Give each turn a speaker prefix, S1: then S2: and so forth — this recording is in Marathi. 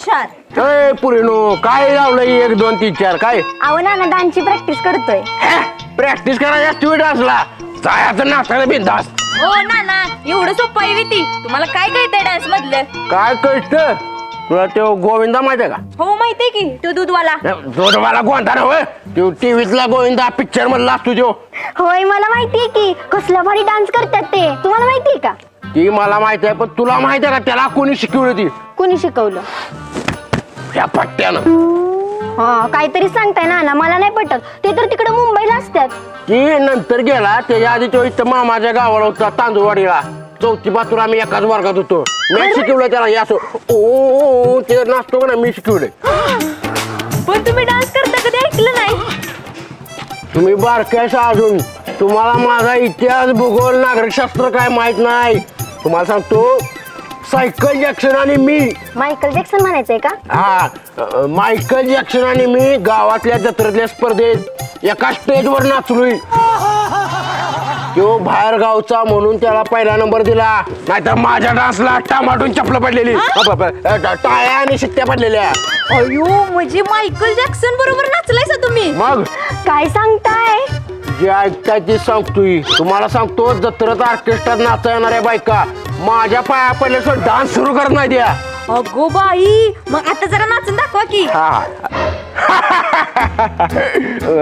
S1: चार.
S2: ए पुरीनो काय लावलंय? एक दोन तीन चार काय?
S1: अहो ना डान्सची प्रॅक्टिस करतोय.
S2: प्रॅक्टिस करायला स्टुडिओ असला. जायचं नाचायला बिंदास.
S3: हो ना ना एवढं सोपं आहे ती तुम्हाला काय कळतंय डान्स मधलं?
S2: काय कळत? तुला तो गोविंदा माहिती आहे
S3: हो माहितीये की तो दूधवाला.
S2: का जो मला गोंधा ना होय तो टीव्हीतला गोविंदा पिक्चर मधला असतो तो
S1: होय मला माहितीये की कसला भारी डान्स करतात ते. तुम्हाला माहितीये का?
S2: ती मला माहिती आहे पण तुला माहिती आहे का त्याला कोणी शिकवली ती?
S1: कुणी शिकवलं?
S2: या पट्ट्यानं.
S1: हा काहीतरी सांगताय ना ना मला नाही पटत. ते तर तिकडे मुंबईला असतात.
S2: ती नंतर गेला त्याच्या आधी तो इथं मामाच्या गावाला होता तांदूळवाडीला. चौथी पासून आम्ही एकाच वर्गात होतो. मी शिकवलं त्याला हे असं ओ, ओ ओ, ते नाचतो का ना मी शिकवलंय.
S3: पण तुम्ही डान्स करता कधी ऐकलं नाही?
S2: तुम्ही बारकायचा अजून. तुम्हाला माझा इतिहास भूगोल नागरिकशास्त्र काय माहीत नाही. तुम्हाला सांगतो सायकल जॅक्सन आणि मी.
S1: मायकल जॅक्सन म्हणायचंय का?
S2: हा अ, मायकल जॅक्सन आणि मी गावातल्या जत्रेतल्या स्पर्धेत एका स्टेजवर नाचलोय. तो बाहेर गावचा म्हणून त्याला पहिला नंबर दिला. नाहीतर माझ्या डान्सला टमाटून चपलं पडलेली. टाळ्या आणि शिट्ट्या पडलेल्या.
S3: अयो म्हणजे मायकल जॅक्सन बरोबर नाचलायसा तुम्ही?
S2: मग?
S1: काय सांगताय?
S2: जे ऐकताय ते सांगतोय. तुम्हाला सांगतो जत्रत ऑर्केस्ट्रात नाचा येणाऱ्या बायका माझ्या पाया पडल्याशिवाय डान्स सुरू करत नाही द्या
S3: अगो बाई मग आता जरा नाचून दाखवा की.
S2: हा.